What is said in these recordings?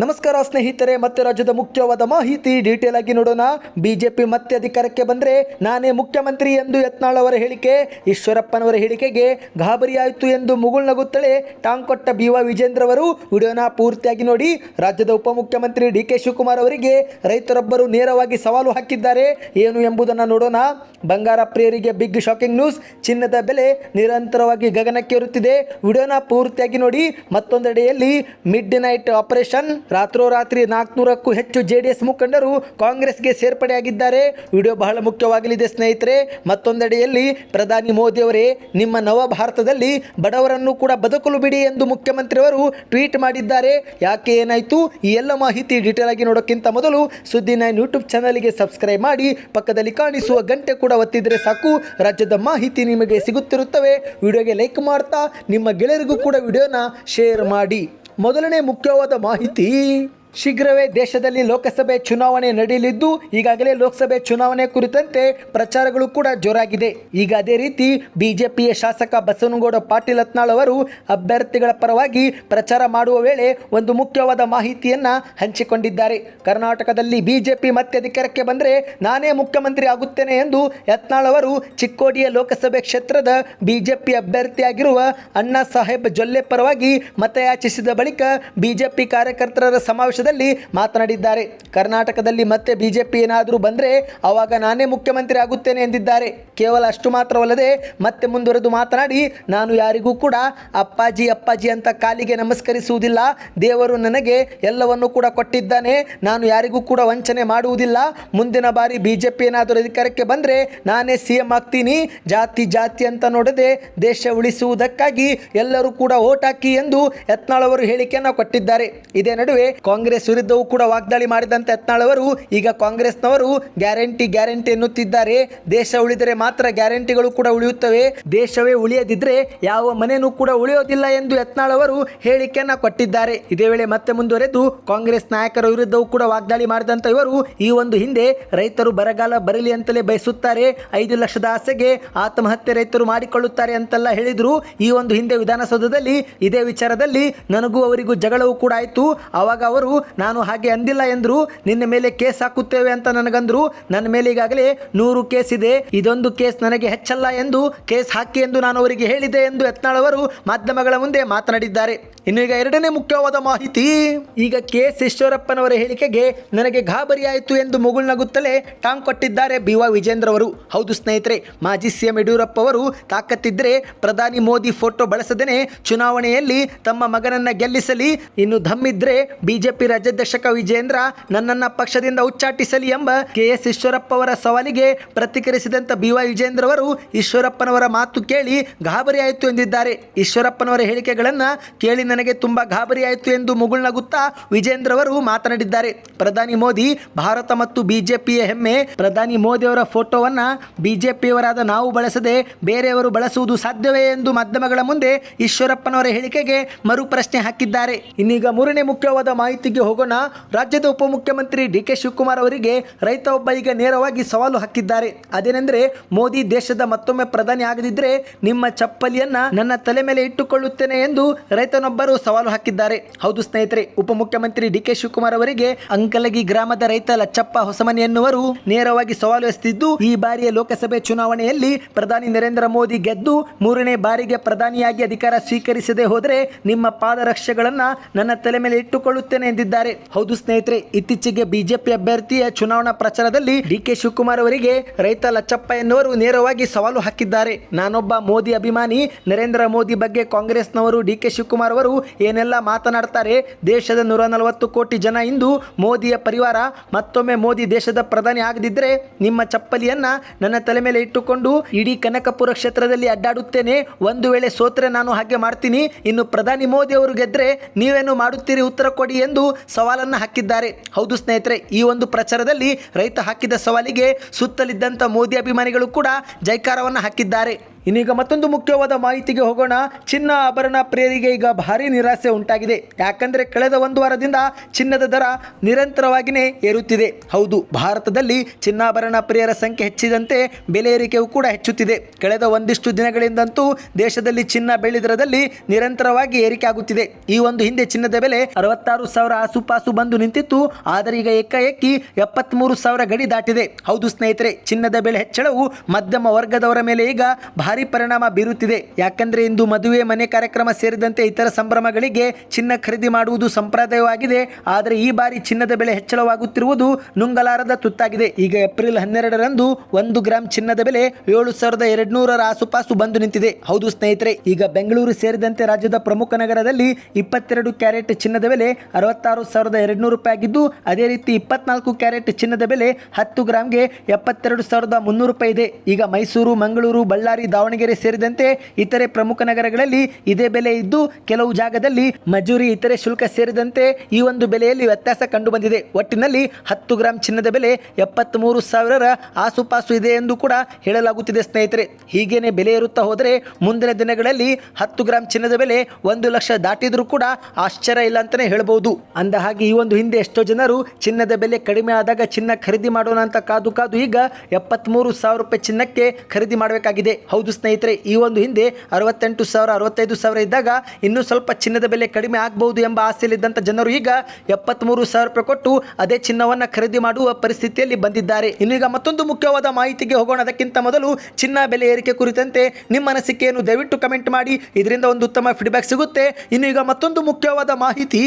ನಮಸ್ಕಾರ ಸ್ನೇಹಿತರೆ, ಮತ್ತೆ ರಾಜ್ಯದ ಮುಖ್ಯವಾದ ಮಾಹಿತಿ ಡೀಟೇಲ್ ಆಗಿ ನೋಡೋಣ. ಬಿಜೆಪಿ ಮತ್ತೆ ಅಧಿಕಾರಕ್ಕೆ ಬಂದ್ರೆ ನಾನೇ ಮುಖ್ಯಮಂತ್ರಿ ಎಂದು ಯತ್ನಾಳ್ ಅವರ ಹೇಳಿಕೆ, ಈಶ್ವರಪ್ಪನವರ ಹೇಳಿಕೆಗೆ ಗಾಬರಿಯಾಯಿತು ಎಂದು ಮುಗುಳ್ನಗುತ್ತಲೇ ಟಾಂಗ್ ಕೊಟ್ಟ ಬಿ ವಿಜೇಂದ್ರ ಅವರು ವಿಡಿಯೋನ ಪೂರ್ತಿಯಾಗಿ ನೋಡಿ. ರಾಜ್ಯದ ಉಪಮುಖ್ಯಮಂತ್ರಿ ಡಿ ಕೆ ಶಿವಕುಮಾರ್ ಅವರಿಗೆ ರೈತರೊಬ್ಬರು ನೇರವಾಗಿ ಸವಾಲು ಹಾಕಿದ್ದಾರೆ. ಏನು ಎಂಬುದನ್ನು ನೋಡೋಣ. ಬಂಗಾರ ಪ್ರಿಯರಿಗೆ ಬಿಗ್ ಶಾಕಿಂಗ್ ನ್ಯೂಸ್ ಚಿನ್ನದ ಬೆಲೆ ನಿರಂತರವಾಗಿ ಗಗನಕ್ಕೇರುತ್ತಿದೆ. ವಿಡಿಯೋನ ಪೂರ್ತಿಯಾಗಿ ನೋಡಿ. ಮತ್ತೊಂದೆಡೆಯಲ್ಲಿ ಮಿಡ್ ನೈಟ್ ಆಪರೇಷನ್ ರಾತ್ರೋರಾತ್ರಿ ನಾಲ್ಕುನೂರಕ್ಕೂ ಹೆಚ್ಚು ಜೆ ಡಿ ಎಸ್ ಮುಖಂಡರು ಕಾಂಗ್ರೆಸ್ಗೆ ಸೇರ್ಪಡೆಯಾಗಿದ್ದಾರೆ. ವಿಡಿಯೋ ಬಹಳ ಮುಖ್ಯವಾಗಲಿದೆ ಸ್ನೇಹಿತರೆ. ಮತ್ತೊಂದೆಡೆಯಲ್ಲಿ ಪ್ರಧಾನಿ ಮೋದಿಯವರೇ, ನಿಮ್ಮ ನವ ಭಾರತದಲ್ಲಿ ಬಡವರನ್ನು ಕೂಡ ಬದುಕಲು ಬಿಡಿ ಎಂದು ಮುಖ್ಯಮಂತ್ರಿಯವರು ಟ್ವೀಟ್ ಮಾಡಿದ್ದಾರೆ. ಯಾಕೆ ಏನಾಯಿತು? ಈ ಎಲ್ಲ ಮಾಹಿತಿ ಡೀಟೇಲ್ ಆಗಿ ನೋಡೋಕ್ಕಿಂತ ಮೊದಲು ಸುದ್ದಿ ನೈನ್ ಯೂಟ್ಯೂಬ್ ಚಾನಲ್ಗೆ ಸಬ್ಸ್ಕ್ರೈಬ್ ಮಾಡಿ, ಪಕ್ಕದಲ್ಲಿ ಕಾಣಿಸುವ ಗಂಟೆ ಕೂಡ ಒತ್ತಿದ್ರೆ ಸಾಕು. ರಾಜ್ಯದ ಮಾಹಿತಿ ನಿಮಗೆ ಸಿಗುತ್ತಿರುತ್ತವೆ. ವಿಡಿಯೋಗೆ ಲೈಕ್ ಮಾಡ್ತಾ, ನಿಮ್ಮ ಗೆಳೆಯರಿಗೂ ಕೂಡ ವಿಡಿಯೋನ ಶೇರ್ ಮಾಡಿ. ಮೊದಲನೇ ಮುಖ್ಯವಾದ ಮಾಹಿತಿ ಶೀಘ್ರವೇ ದೇಶದಲ್ಲಿ ಲೋಕಸಭೆ ಚುನಾವಣೆ ನಡೆಯಲಿದ್ದು, ಈಗಾಗಲೇ ಲೋಕಸಭೆ ಚುನಾವಣೆ ಕುರಿತಂತೆ ಪ್ರಚಾರಗಳು ಕೂಡ ಜೋರಾಗಿದೆ. ಈಗ ಅದೇ ರೀತಿ ಬಿಜೆಪಿಯ ಶಾಸಕ ಬಸವನಗೌಡ ಪಾಟೀಲ್ ಹತ್ನಾಳ್ ಅವರು ಅಭ್ಯರ್ಥಿಗಳ ಪರವಾಗಿ ಪ್ರಚಾರ ಮಾಡುವ ವೇಳೆ ಒಂದು ಮುಖ್ಯವಾದ ಮಾಹಿತಿಯನ್ನ ಹಂಚಿಕೊಂಡಿದ್ದಾರೆ. ಕರ್ನಾಟಕದಲ್ಲಿ ಬಿಜೆಪಿ ಮತ್ತೆ ಅಧಿಕಾರಕ್ಕೆ ಬಂದರೆ ನಾನೇ ಮುಖ್ಯಮಂತ್ರಿ ಆಗುತ್ತೇನೆ ಎಂದು ಯತ್ನಾಳ್ ಅವರು ಚಿಕ್ಕೋಡಿಯ ಲೋಕಸಭೆ ಕ್ಷೇತ್ರದ ಬಿಜೆಪಿ ಅಭ್ಯರ್ಥಿಯಾಗಿರುವ ಅಣ್ಣಾ ಸಾಹೇಬ್ ಜೊಲ್ಲೆ ಪರವಾಗಿ ಮತಯಾಚಿಸಿದ ಬಳಿಕ ಬಿಜೆಪಿ ಕಾರ್ಯಕರ್ತರ ಸಮಾವೇಶದಲ್ಲಿ ಮಾತನಾಡಿದ್ದಾರೆ. ಕರ್ನಾಟಕದಲ್ಲಿ ಮತ್ತೆ ಬಿಜೆಪಿ ಏನಾದರೂ ಬಂದರೆ ಆವಾಗ ನಾನೇ ಮುಖ್ಯಮಂತ್ರಿ ಆಗುತ್ತೇನೆ ಎಂದಿದ್ದಾರೆ. ಕೇವಲ ಅಷ್ಟು ಮಾತ್ರವಲ್ಲದೆ ಮತ್ತೆ ಮುಂದುವರೆದು ಮಾತನಾಡಿ, ನಾನು ಯಾರಿಗೂ ಕೂಡ ಅಪ್ಪಾಜಿ ಅಪ್ಪಾಜಿ ಅಂತ ಕಾಲಿಗೆ ನಮಸ್ಕರಿಸುವುದಿಲ್ಲ. ದೇವರು ನನಗೆ ಎಲ್ಲವನ್ನು ಕೂಡ ಕೊಟ್ಟಿದ್ದಾನೆ. ನಾನು ಯಾರಿಗೂ ಕೂಡ ವಂಚನೆ ಮಾಡುವುದಿಲ್ಲ. ಮುಂದಿನ ಬಾರಿ ಬಿಜೆಪಿ ಏನಾದರೂ ಅಧಿಕಾರಕ್ಕೆ ಬಂದರೆ ನಾನೇ ಸಿ ಎಂ ಆಗ್ತೀನಿ. ಜಾತಿ ಜಾತಿ ಅಂತ ನೋಡದೆ ದೇಶ ಉಳಿಸುವುದಕ್ಕಾಗಿ ಎಲ್ಲರೂ ಕೂಡ ಓಟ್ ಹಾಕಿ ಎಂದು ಯತ್ನಾಳ್ ಅವರು ಹೇಳಿಕೆಯನ್ನು ಕೊಟ್ಟಿದ್ದಾರೆ. ಇದೇ ನಡುವೆ ಕಾಂಗ್ರೆಸ್ ವಿರುದ್ಧವೂ ಕೂಡ ವಾಗ್ದಾಳಿ ಮಾಡಿದಂತೆ ಯತ್ನಾಳವರು ಈಗ ಕಾಂಗ್ರೆಸ್ನವರು ಗ್ಯಾರಂಟಿ ಗ್ಯಾರಂಟಿ ಎನ್ನುತ್ತಿದ್ದಾರೆ. ದೇಶ ಉಳಿದರೆ ಮಾತ್ರ ಗ್ಯಾರಂಟಿಗಳು ಕೂಡ ಉಳಿಯುತ್ತವೆ. ದೇಶವೇ ಉಳಿಯದಿದ್ರೆ ಯಾವ ಮನೆಯೂ ಕೂಡ ಉಳಿಯೋದಿಲ್ಲ ಎಂದು ಯತ್ನಾಳವರು ಹೇಳಿಕೆಯನ್ನ ಕೊಟ್ಟಿದ್ದಾರೆ. ಇದೇ ವೇಳೆ ಮತ್ತೆ ಮುಂದುವರೆದು ಕಾಂಗ್ರೆಸ್ ನಾಯಕರ ವಿರುದ್ಧವೂ ಕೂಡ ವಾಗ್ದಾಳಿ ಮಾಡಿದಂತ ಇವರು ಈ ಒಂದು ಹಿಂದೆ ರೈತರು ಬರಗಾಲ ಬರಲಿ ಅಂತಲೇ ಬಯಸುತ್ತಾರೆ. ಐದು ಲಕ್ಷದ ಆಸೆಗೆ ಆತ್ಮಹತ್ಯೆ ರೈತರು ಮಾಡಿಕೊಳ್ಳುತ್ತಾರೆ ಅಂತೆಲ್ಲ ಹೇಳಿದ್ರು. ಈ ಒಂದು ಹಿಂದೆ ವಿಧಾನಸೌಧದಲ್ಲಿ ಇದೇ ವಿಚಾರದಲ್ಲಿ ನನಗೂ ಅವರಿಗೂ ಜಗಳವೂ ಕೂಡ ಆಯಿತು. ಆವಾಗ ಅವರು ನಾನು ಹಾಗೆ ಅಂದಿಲ್ಲ ಎಂದರು, ನಿನ್ನ ಮೇಲೆ ಕೇಸ್ ಹಾಕುತ್ತೇವೆ ಅಂತ ನನಗಂದ್ರು, ನನ್ನ ಮೇಲೆ ಈಗಾಗಲೇ ನೂರು ಕೇಸ್ ಇದೆ. ಇದೊಂದು ಕೇಸ್ ನನಗೆ ಹೆಚ್ಚಲ್ಲ ಎಂದು, ಕೇಸ್ ಹಾಕಿ ಎಂದು ನಾನು ಅವರಿಗೆ ಹೇಳಿದೆ ಎಂದು ಯತ್ನಾಳ್ ಅವರು ಮಾಧ್ಯಮಗಳ ಮುಂದೆ ಮಾತನಾಡಿದ್ದಾರೆ. ಇನ್ನು ಈಗ ಎರಡನೇ ಮುಖ್ಯವಾದ ಮಾಹಿತಿ. ಈಗ ಕೆ ಎಸ್ ಈಶ್ವರಪ್ಪನವರ ಹೇಳಿಕೆಗೆ ನನಗೆ ಗಾಬರಿಯಾಯಿತು ಎಂದು ಮುಗುಳ್ನಗುತ್ತಲೇ ಟಾಂಗ್ ಕೊಟ್ಟಿದ್ದಾರೆ ಬಿ ವಾ ವಿಜೇಂದ್ರ ಅವರು ಹೌದು ಸ್ನೇಹಿತರೆ, ಮಾಜಿ ಸಿಎಂ ಯಡಿಯೂರಪ್ಪ ಅವರು ತಾಕತ್ತಿದ್ರೆ ಪ್ರಧಾನಿ ಮೋದಿ ಫೋಟೋ ಬಳಸದೇನೆ ಚುನಾವಣೆಯಲ್ಲಿ ತಮ್ಮ ಮಗನನ್ನ ಗೆಲ್ಲಿಸಲಿ, ಇನ್ನು ಧಮ್ಮಿದ್ರೆ ಬಿಜೆಪಿ ರಾಜ್ಯಾಧ್ಯಕ್ಷಕ ವಿಜೇಂದ್ರ ನನ್ನನ್ನ ಪಕ್ಷದಿಂದ ಉಚ್ಚಾಟಿಸಲಿ ಎಂಬ ಕೆ ಎಸ್ ಈಶ್ವರಪ್ಪ ಅವರ ಸವಾಲಿಗೆ ಪ್ರತಿಕ್ರಿಯಿಸಿದಂತ ಬಿ ವೈ ವಿಜೇಂದ್ರ ಅವರು ಈಶ್ವರಪ್ಪನವರ ಮಾತು ಕೇಳಿ ಗಾಬರಿಯಾಯಿತು ಎಂದಿದ್ದಾರೆ. ಈಶ್ವರಪ್ಪನವರ ಹೇಳಿಕೆಗಳನ್ನ ಕೇಳಿ ನನಗೆ ತುಂಬಾ ಗಾಬರಿಯಾಯಿತು ಎಂದು ಮುಗುಳ್ನಗುತ್ತಾ ವಿಜೇಂದ್ರ ಅವರು ಮಾತನಾಡಿದ್ದಾರೆ. ಪ್ರಧಾನಿ ಮೋದಿ, ಭಾರತ ಮತ್ತು ಬಿಜೆಪಿಯ ಹೆಮ್ಮೆ. ಪ್ರಧಾನಿ ಮೋದಿ ಅವರ ಫೋಟೋವನ್ನ ಬಿಜೆಪಿಯವರಾದ ನಾವು ಬಳಸದೆ ಬೇರೆಯವರು ಬಳಸುವುದು ಸಾಧ್ಯವೇ ಎಂದು ಮಾಧ್ಯಮಗಳ ಮುಂದೆ ಈಶ್ವರಪ್ಪನವರ ಹೇಳಿಕೆಗೆ ಮರು ಪ್ರಶ್ನೆ ಹಾಕಿದ್ದಾರೆ. ಇನ್ನೀಗ ಮೂರನೇ ಮುಖ್ಯವಾದ ಹೋಗೋಣ. ರಾಜ್ಯದ ಉಪಮುಖ್ಯಮಂತ್ರಿ ಡಿ ಕೆ ಶಿವಕುಮಾರ್ ಅವರಿಗೆ ರೈತ ಒಬ್ಬ ಈಗ ನೇರವಾಗಿ ಸವಾಲು ಹಾಕಿದ್ದಾರೆ. ಅದೇನೆಂದರೆ, ಮೋದಿ ದೇಶದ ಮತ್ತೊಮ್ಮೆ ಪ್ರಧಾನಿ ಆಗದಿದ್ರೆ ನಿಮ್ಮ ಚಪ್ಪಲಿಯನ್ನ ನನ್ನ ತಲೆ ಮೇಲೆ ಇಟ್ಟುಕೊಳ್ಳುತ್ತೇನೆ ಎಂದು ರೈತನೊಬ್ಬರು ಸವಾಲು ಹಾಕಿದ್ದಾರೆ. ಹೌದು ಸ್ನೇಹಿತರೆ, ಉಪಮುಖ್ಯಮಂತ್ರಿ ಡಿ ಕೆ ಶಿವಕುಮಾರ್ ಅವರಿಗೆ ಅಂಕಲಗಿ ಗ್ರಾಮದ ರೈತ ಲಚ್ಚಪ್ಪ ಹೊಸಮನಿ ಎನ್ನುವರು ನೇರವಾಗಿ ಸವಾಲು ಎಸೆದಿದ್ದು, ಈ ಬಾರಿಯ ಲೋಕಸಭೆ ಚುನಾವಣೆಯಲ್ಲಿ ಪ್ರಧಾನಿ ನರೇಂದ್ರ ಮೋದಿ ಗೆದ್ದು ಮೂರನೇ ಬಾರಿಗೆ ಪ್ರಧಾನಿಯಾಗಿ ಅಧಿಕಾರ ಸ್ವೀಕರಿಸದೆ ಹೋದರೆ ನಿಮ್ಮ ಪಾದರಕ್ಷೆಗಳನ್ನ ನನ್ನ ತಲೆ ಮೇಲೆ ಇಟ್ಟುಕೊಳ್ಳುತ್ತೇನೆ ಎಂದಿದ್ದಾರೆ ಹೌದು ಸ್ನೇಹಿತರೆ, ಇತ್ತೀಚೆಗೆ ಬಿಜೆಪಿ ಅಭ್ಯರ್ಥಿಯ ಚುನಾವಣಾ ಪ್ರಚಾರದಲ್ಲಿ ಡಿ ಕೆ ಶಿವಕುಮಾರ್ ಅವರಿಗೆ ರೈತ ಲಚ್ಚಪ್ಪ ಎನ್ನುವರು ನೇರವಾಗಿ ಸವಾಲು ಹಾಕಿದ್ದಾರೆ. ನಾನೊಬ್ಬ ಮೋದಿ ಅಭಿಮಾನಿ, ನರೇಂದ್ರ ಮೋದಿ ಬಗ್ಗೆ ಕಾಂಗ್ರೆಸ್ನವರು ಡಿ ಕೆ ಶಿವಕುಮಾರ್ ಅವರು ಏನೆಲ್ಲ ಮಾತನಾಡ್ತಾರೆ? ದೇಶದ ನೂರ ನಲವತ್ತು ಕೋಟಿ ಜನ ಇಂದು ಮೋದಿಯ ಪರಿವಾರ, ಮತ್ತೊಮ್ಮೆ ಮೋದಿ ದೇಶದ ಪ್ರಧಾನಿ ಆಗದಿದ್ದರೆ ನಿಮ್ಮ ಚಪ್ಪಲಿಯನ್ನ ನನ್ನ ತಲೆ ಮೇಲೆ ಇಟ್ಟುಕೊಂಡು ಇಡೀ ಕನಕಪುರ ಕ್ಷೇತ್ರದಲ್ಲಿ ಅಡ್ಡಾಡುತ್ತೇನೆ. ಒಂದು ವೇಳೆ ಸೋತ್ರೆ ನಾನು ಹಾಗೆ ಮಾಡ್ತೀನಿ. ಇನ್ನು ಪ್ರಧಾನಿ ಮೋದಿ ಅವರು ಗೆದ್ರೆ ನೀವೇನು ಮಾಡುತ್ತೀರಿ? ಉತ್ತರ ಕೊಡಿ ಎಂದು ಸವಾಲನ್ನು ಹಾಕಿದ್ದಾರೆ. ಹೌದು ಸ್ನೇಹಿತರೆ, ಈ ಒಂದು ಪ್ರಚಾರದಲ್ಲಿ ರೈತ ಹಾಕಿದ ಸವಾಲಿಗೆ ಸುತ್ತಲಿದ್ದಂಥ ಮೋದಿ ಅಭಿಮಾನಿಗಳು ಕೂಡ ಜೈಕಾರವನ್ನು ಹಾಕಿದ್ದಾರೆ. ಇನ್ನೀಗ ಮತ್ತೊಂದು ಮುಖ್ಯವಾದ ಮಾಹಿತಿಗೆ ಹೋಗೋಣ. ಚಿನ್ನ ಆಭರಣ ಪ್ರೇರಿಗೆ ಈಗ ಭಾರಿ ನಿರಾಸೆ ಉಂಟಾಗಿದೆ. ಯಾಕಂದ್ರೆ ಕಳೆದ ಒಂದು ವಾರದಿಂದ ಚಿನ್ನದ ದರ ನಿರಂತರವಾಗಿಯೇ ಏರುತ್ತಿದೆ. ಹೌದು, ಭಾರತದಲ್ಲಿ ಚಿನ್ನಾಭರಣ ಪ್ರಿಯರ ಸಂಖ್ಯೆ ಹೆಚ್ಚಿದಂತೆ ಬೆಲೆ ಏರಿಕೆಯೂ ಕೂಡ ಹೆಚ್ಚುತ್ತಿದೆ. ಕಳೆದ ಒಂದಿಷ್ಟು ದಿನಗಳಿಂದಂತೂ ದೇಶದಲ್ಲಿ ಚಿನ್ನ ಬೆಳ್ಳಿ ನಿರಂತರವಾಗಿ ಏರಿಕೆ ಆಗುತ್ತಿದೆ. ಈ ಒಂದು ಹಿಂದೆ ಚಿನ್ನದ ಬೆಲೆ ಅರವತ್ತಾರು ಸಾವಿರ ಆಸುಪಾಸು ಬಂದು ನಿಂತಿತ್ತು. ಆದರೆ ಈಗ ಏಕಾಏಕಿ ಎಪ್ಪತ್ತ್ಮೂರು ಸಾವಿರ ಗಡಿ ದಾಟಿದೆ. ಹೌದು ಸ್ನೇಹಿತರೆ, ಚಿನ್ನದ ಬೆಲೆ ಹೆಚ್ಚಳವು ಮಧ್ಯಮ ವರ್ಗದವರ ಮೇಲೆ ಈಗ ಭಾರಿ ಪರಿಣಾಮ ಬೀರುತ್ತಿದೆ. ಯಾಕಂದ್ರೆ ಇಂದು ಮದುವೆ, ಮನೆ ಕಾರ್ಯಕ್ರಮ ಸೇರಿದಂತೆ ಇತರ ಸಂಭ್ರಮಗಳಿಗೆ ಚಿನ್ನ ಖರೀದಿ ಮಾಡುವುದು ಸಂಪ್ರದಾಯವಾಗಿದೆ. ಆದರೆ ಈ ಬಾರಿ ಚಿನ್ನದ ಬೆಲೆ ಹೆಚ್ಚಳವಾಗುತ್ತಿರುವುದು ನುಂಗಲಾರದ ತುತ್ತಾಗಿದೆ. ಈಗ ಏಪ್ರಿಲ್ ಹನ್ನೆರಡರಂದು ಒಂದು ಗ್ರಾಂ ಚಿನ್ನದ ಬೆಲೆ ಏಳು ಸಾವಿರದ ಎರಡ್ನೂರರ ಆಸುಪಾಸು ಬಂದು ನಿಂತಿದೆ. ಹೌದು ಸ್ನೇಹಿತರೆ, ಈಗ ಬೆಂಗಳೂರು ಸೇರಿದಂತೆ ರಾಜ್ಯದ ಪ್ರಮುಖ ನಗರದಲ್ಲಿ ಇಪ್ಪತ್ತೆರಡು ಕ್ಯಾರೆಟ್ ಚಿನ್ನದ ಬೆಲೆ ಅರವತ್ತಾರು ಸಾವಿರದ ಎರಡ್ನೂರು ರೂಪಾಯಿ ಆಗಿದ್ದು, ಅದೇ ರೀತಿ ಇಪ್ಪತ್ನಾಲ್ಕು ಕ್ಯಾರೆಟ್ ಚಿನ್ನದ ಬೆಲೆ ಹತ್ತು ಗ್ರಾಮ್ಗೆ ಎಪ್ಪತ್ತೆರಡು ಸಾವಿರದ ಮುನ್ನೂರು ರೂಪಾಯಿ ಇದೆ. ಈಗ ಮೈಸೂರು, ಮಂಗಳೂರು, ಬಳ್ಳಾರಿ, ದಾವಣಗೆರೆ ಸೇರಿದಂತೆ ಇತರೆ ಪ್ರಮುಖ ನಗರಗಳಲ್ಲಿ ಇದೇ ಬೆಲೆ ಇದ್ದು ಕೆಲವು ಜಾಗದಲ್ಲಿ ಮಜೂರಿ, ಇತರೆ ಶುಲ್ಕ ಸೇರಿದಂತೆ ಈ ಒಂದು ಬೆಲೆಯಲ್ಲಿ ವ್ಯತ್ಯಾಸ ಕಂಡುಬಂದಿದೆ. ಒಟ್ಟಿನಲ್ಲಿ ಹತ್ತು ಗ್ರಾಂ ಚಿನ್ನದ ಬೆಲೆ ಎಪ್ಪತ್ತ್ಮೂರು ಸಾವಿರರ ಆಸುಪಾಸು ಇದೆ ಎಂದು ಕೂಡ ಹೇಳಲಾಗುತ್ತಿದೆ ಸ್ನೇಹಿತರೆ. ಹೀಗೇನೆ ಬೆಲೆ ಇರುತ್ತಾ ಹೋದರೆ ಮುಂದಿನ ದಿನಗಳಲ್ಲಿ ಹತ್ತು ಗ್ರಾಂ ಚಿನ್ನದ ಬೆಲೆ ಒಂದು ಲಕ್ಷ ದಾಟಿದರೂ ಕೂಡ ಆಶ್ಚರ್ಯ ಇಲ್ಲ ಅಂತಲೇ ಹೇಳಬಹುದು. ಅಂದ ಹಾಗೆ ಈ ಒಂದು ಹಿಂದೆ ಎಷ್ಟೋ ಜನರು ಚಿನ್ನದ ಬೆಲೆ ಕಡಿಮೆ ಆದಾಗ ಚಿನ್ನ ಖರೀದಿ ಮಾಡೋಣ ಅಂತ ಕಾದು ಕಾದು ಈಗ ಎಪ್ಪತ್ತ್ಮೂರು ಸಾವಿರ ರೂಪಾಯಿ ಚಿನ್ನಕ್ಕೆ ಖರೀದಿ ಮಾಡಬೇಕಾಗಿದೆ. ಹೌದು ಸ್ನೇಹಿತರೆ, ಈ ಒಂದು ಹಿಂದೆ ಅರವತ್ತೆಂಟು ಸಾವಿರ, ಅರವತ್ತೈದು ಸಾವಿರ ಇದ್ದಾಗ ಇನ್ನೂ ಸ್ವಲ್ಪ ಚಿನ್ನದ ಬೆಲೆ ಕಡಿಮೆ ಆಗಬಹುದು ಎಂಬ ಆಸೆಯಲ್ಲಿದ್ದಂಥ ಜನರು ಈಗ ಎಪ್ಪತ್ತ್ಮೂರು ಸಾವಿರ ರೂಪಾಯಿ ಕೊಟ್ಟು ಅದೇ ಚಿನ್ನವನ್ನು ಖರೀದಿ ಮಾಡುವ ಪರಿಸ್ಥಿತಿಯಲ್ಲಿ ಬಂದಿದ್ದಾರೆ. ಇನ್ನು ಈಗ ಮತ್ತೊಂದು ಮುಖ್ಯವಾದ ಮಾಹಿತಿಗೆ ಹೋಗೋಣ. ಅದಕ್ಕಿಂತ ಮೊದಲು ಚಿನ್ನ ಬೆಲೆ ಏರಿಕೆ ಕುರಿತಂತೆ ನಿಮ್ಮ ಅನಿಸಿಕೆಯನ್ನು ದಯವಿಟ್ಟು ಕಮೆಂಟ್ ಮಾಡಿ. ಇದರಿಂದ ಒಂದು ಉತ್ತಮ ಫೀಡ್ಬ್ಯಾಕ್ ಸಿಗುತ್ತೆ. ಇನ್ನು ಈಗ ಮತ್ತೊಂದು ಮುಖ್ಯವಾದ ಮಾಹಿತಿ.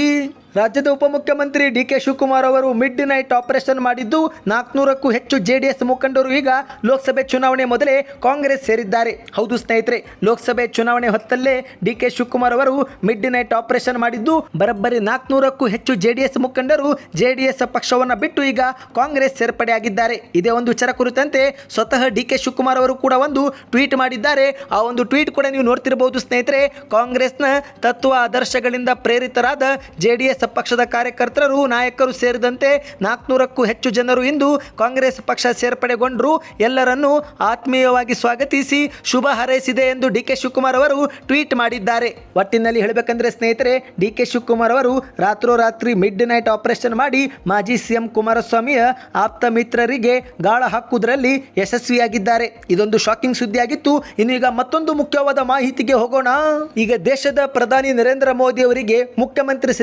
ರಾಜ್ಯದ ಉಪಮುಖ್ಯಮಂತ್ರಿ ಡಿ ಕೆ ಶಿವಕುಮಾರ್ ಅವರು ಮಿಡ್ ನೈಟ್ ಆಪರೇಷನ್ ಮಾಡಿದ್ದು ನಾಲ್ಕುನೂರಕ್ಕೂ ಹೆಚ್ಚು ಜೆ ಡಿ ಎಸ್ ಮುಖಂಡರು ಈಗ ಲೋಕಸಭೆ ಚುನಾವಣೆ ಮೊದಲೇ ಕಾಂಗ್ರೆಸ್ ಸೇರಿದ್ದಾರೆ. ಹೌದು ಸ್ನೇಹಿತರೆ, ಲೋಕಸಭೆ ಚುನಾವಣೆ ಹೊತ್ತಲ್ಲೇ ಡಿ ಕೆ ಶಿವಕುಮಾರ್ ಅವರು ಮಿಡ್ ನೈಟ್ ಆಪರೇಷನ್ ಮಾಡಿದ್ದು ಬರಬ್ಬರಿ ನಾಲ್ಕುನೂರಕ್ಕೂ ಹೆಚ್ಚು ಜೆ ಡಿ ಎಸ್ ಮುಖಂಡರು ಜೆ ಡಿ ಎಸ್ ಪಕ್ಷವನ್ನು ಬಿಟ್ಟು ಈಗ ಕಾಂಗ್ರೆಸ್ ಸೇರ್ಪಡೆಯಾಗಿದ್ದಾರೆ. ಇದೇ ಒಂದು ವಿಚಾರ ಕುರಿತಂತೆ ಸ್ವತಃ ಡಿ ಕೆ ಶಿವಕುಮಾರ್ ಅವರು ಕೂಡ ಒಂದು ಟ್ವೀಟ್ ಮಾಡಿದ್ದಾರೆ. ಆ ಒಂದು ಟ್ವೀಟ್ ಕೂಡ ನೀವು ನೋಡ್ತಿರಬಹುದು ಸ್ನೇಹಿತರೆ, ಕಾಂಗ್ರೆಸ್ನ ತತ್ವ ಆದರ್ಶಗಳಿಂದ ಪ್ರೇರಿತರಾದ ಜೆ ಪಕ್ಷದ ಕಾರ್ಯಕರ್ತರು, ನಾಯಕರು ಸೇರಿದಂತೆ ನಾಲ್ಕುನೂರಕ್ಕೂ ಹೆಚ್ಚು ಜನರು ಇಂದು ಕಾಂಗ್ರೆಸ್ ಪಕ್ಷ ಸೇರ್ಪಡೆಗೊಂಡರು. ಎಲ್ಲರನ್ನು ಆತ್ಮೀಯವಾಗಿ ಸ್ವಾಗತಿಸಿ ಶುಭ ಹಾರೈಸಿದೆ ಎಂದು ಡಿ ಕೆ ಶಿವಕುಮಾರ್ ಅವರು ಟ್ವೀಟ್ ಮಾಡಿದ್ದಾರೆ. ಒಟ್ಟಿನಲ್ಲಿ ಹೇಳಬೇಕಂದ್ರೆ ಸ್ನೇಹಿತರೆ, ಡಿ ಕೆ ಶಿವಕುಮಾರ್ ಅವರು ರಾತ್ರೋರಾತ್ರಿ ಮಿಡ್ ನೈಟ್ ಆಪರೇಷನ್ ಮಾಡಿ ಮಾಜಿ ಸಿಎಂ ಕುಮಾರಸ್ವಾಮಿಯ ಆಪ್ತ ಮಿತ್ರರಿಗೆ ಗಾಳ ಹಾಕುವುದರಲ್ಲಿ ಯಶಸ್ವಿಯಾಗಿದ್ದಾರೆ. ಇದೊಂದು ಶಾಕಿಂಗ್ ಸುದ್ದಿಯಾಗಿತ್ತು. ಇನ್ನು ಈಗ ಮತ್ತೊಂದು ಮುಖ್ಯವಾದ ಮಾಹಿತಿಗೆ ಹೋಗೋಣ. ಈಗ ದೇಶದ ಪ್ರಧಾನಿ ನರೇಂದ್ರ ಮೋದಿ ಅವರಿಗೆ ಮುಖ್ಯಮಂತ್ರಿ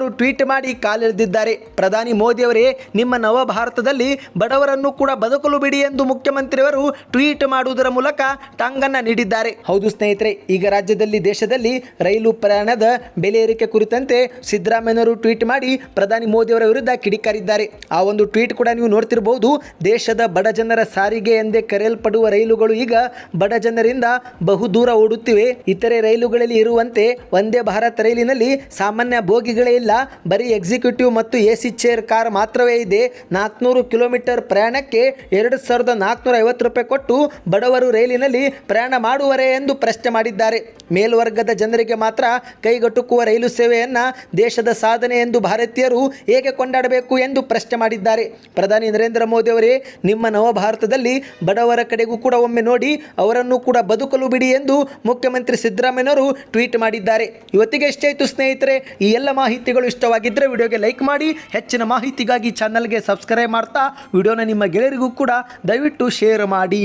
ಸಿದ್ದರಾಮಯ್ಯನವರು ಟ್ವೀಟ್ ಮಾಡಿ ಕಾಲೆಳೆದಿದ್ದಾರೆ. ಪ್ರಧಾನಿ ಮೋದಿ ಅವರೇ ನಿಮ್ಮ ನವ ಭಾರತದಲ್ಲಿ ಬಡವರನ್ನು ಕೂಡ ಬದುಕಲು ಬಿಡಿ ಎಂದು ಮುಖ್ಯಮಂತ್ರಿಯವರು ಟ್ವೀಟ್ ಮಾಡುವುದರ ಮೂಲಕ ಟಾಂಗನ್ನ ನೀಡಿದ್ದಾರೆ. ಹೌದು ಸ್ನೇಹಿತರೆ, ಈಗ ರಾಜ್ಯದಲ್ಲಿ ದೇಶದಲ್ಲಿ ರೈಲು ಪ್ರಯಾಣದ ಬೆಲೆ ಏರಿಕೆ ಕುರಿತಂತೆ ಸಿದ್ದರಾಮಯ್ಯನವರು ಟ್ವೀಟ್ ಮಾಡಿ ಪ್ರಧಾನಿ ಮೋದಿಯವರ ವಿರುದ್ಧ ಕಿಡಿಕಾರಿದ್ದಾರೆ. ಆ ಒಂದು ಟ್ವೀಟ್ ಕೂಡ ನೀವು ನೋಡ್ತಿರಬಹುದು ದೇಶದ ಬಡ ಜನರ ಸಾರಿಗೆ ಎಂದೇ ಕರೆಯಲ್ಪಡುವ ರೈಲುಗಳು ಈಗ ಬಡ ಜನರಿಂದ ಬಹುದೂರ ಓಡುತ್ತಿವೆ. ಇತರೆ ರೈಲುಗಳಲ್ಲಿ ಇರುವಂತೆ ಒಂದೇ ಭಾರತ್ ರೈಲಿನಲ್ಲಿ ಸಾಮಾನ್ಯ ಬೋಗಿಗಳೇ ಇಲ್ಲ. ಬರೀ ಎಕ್ಸಿಕ್ಯೂಟಿವ್ ಮತ್ತು ಎ ಸಿ ಚೇರ್ ಕಾರ್ ಮಾತ್ರವೇ ಇದೆ. ನಾಲ್ಕುನೂರು ಕಿಲೋಮೀಟರ್ ಪ್ರಯಾಣಕ್ಕೆ ಎರಡು ಸಾವಿರದ ನಾಲ್ಕುನೂರ ಐವತ್ತು ರೂಪಾಯಿ ಕೊಟ್ಟು ಬಡವರು ರೈಲಿನಲ್ಲಿ ಪ್ರಯಾಣ ಮಾಡುವರೇ ಎಂದು ಪ್ರಶ್ನೆ ಮಾಡಿದ್ದಾರೆ. ಮೇಲ್ವರ್ಗದ ಜನರಿಗೆ ಮಾತ್ರ ಕೈಗೆಟುಕುವ ರೈಲು ಸೇವೆಯನ್ನು ದೇಶದ ಸಾಧನೆ ಎಂದು ಭಾರತೀಯರು ಹೇಗೆ ಕೊಂಡಾಡಬೇಕು ಎಂದು ಪ್ರಶ್ನೆ ಮಾಡಿದ್ದಾರೆ. ಪ್ರಧಾನಿ ನರೇಂದ್ರ ಮೋದಿ ಅವರೇ, ನಿಮ್ಮ ನವ ಭಾರತದಲ್ಲಿ ಬಡವರ ಕಡೆಗೂ ಕೂಡ ಒಮ್ಮೆ ನೋಡಿ ಅವರನ್ನು ಕೂಡ ಬದುಕಲು ಬಿಡಿ ಎಂದು ಮುಖ್ಯಮಂತ್ರಿ ಸಿದ್ದರಾಮಯ್ಯನವರು ಟ್ವೀಟ್ ಮಾಡಿದ್ದಾರೆ. ಇವತ್ತಿಗೆ ಎಷ್ಟೇ ಸ್ನೇಹಿತರೆ, ಈ ಎಲ್ಲ ಮಾಹಿತಿಗಳು ಇಷ್ಟವಾಗಿದ್ದರೆ ವಿಡಿಯೋಗೆ ಲೈಕ್ ಮಾಡಿ, ಹೆಚ್ಚಿನ ಮಾಹಿತಿಗಾಗಿ ಚಾನಲ್ಗೆ ಸಬ್ಸ್ಕ್ರೈಬ್ ಮಾಡ್ತಾ, ವಿಡಿಯೋನ ನಿಮ್ಮ ಗೆಳೆಯರಿಗೂ ಕೂಡ ದಯವಿಟ್ಟು ಶೇರ್ ಮಾಡಿ.